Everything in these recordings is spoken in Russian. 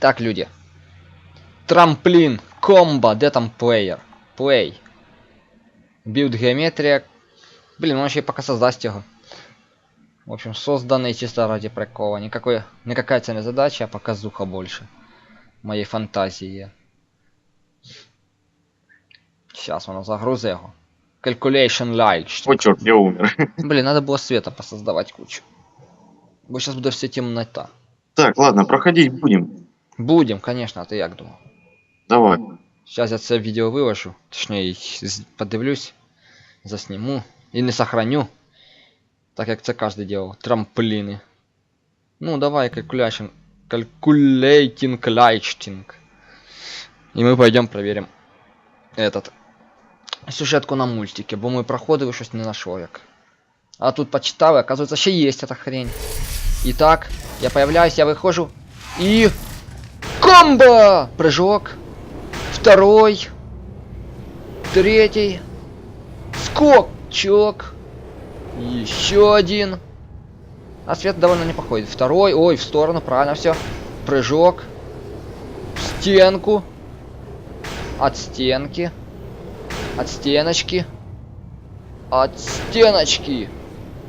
Так, люди. Трамплин, комбо, где там плеер? Плей. Билд геометрия. Блин, он еще и пока создаст его. В общем, созданный чисто ради прикола. Никакой, никакая цель задача, а показуха больше. Моей фантазии. Сейчас воно загрузи його. Calculation light. О, черт, я умер. Блин, надо было света посоздавать кучу. Бо сейчас буде все темнота. Так, ладно, проходить будем. Будем, конечно, а ти як думав? Давай. Сейчас я це відео виложу, точніше з- подивлюсь, засніму і не сохраню. Так як це кожен делал. Трампліни. Ну, давай calculation. Calculating lighting. І ми пойдем проверим этот сюжетку на мультике, бо ми проходили щось не знайшов як. А тут почитав, і, оказывается, ще є эта хрень. Итак, я появляюсь, я выхожу. И... Комбо! Прыжок. Второй. Третий. Скокчок. Еще один. А свет довольно не походит. Второй. Ой, в сторону, правильно все. Прыжок. В стенку. От стенки. От стеночки. От стеночки.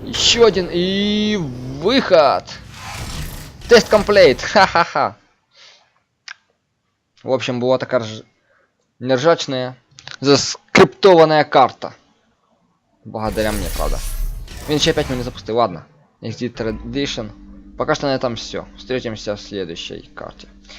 Еще один и выход. Тест комплейт. Ха-ха-ха. В общем, была такая рж... нержачная заскриптованная карта. Благодаря мне, правда. Ще опять меня запустил. Ладно. Exit Tradition. Пока что на этом все. Встретимся в следующей карте.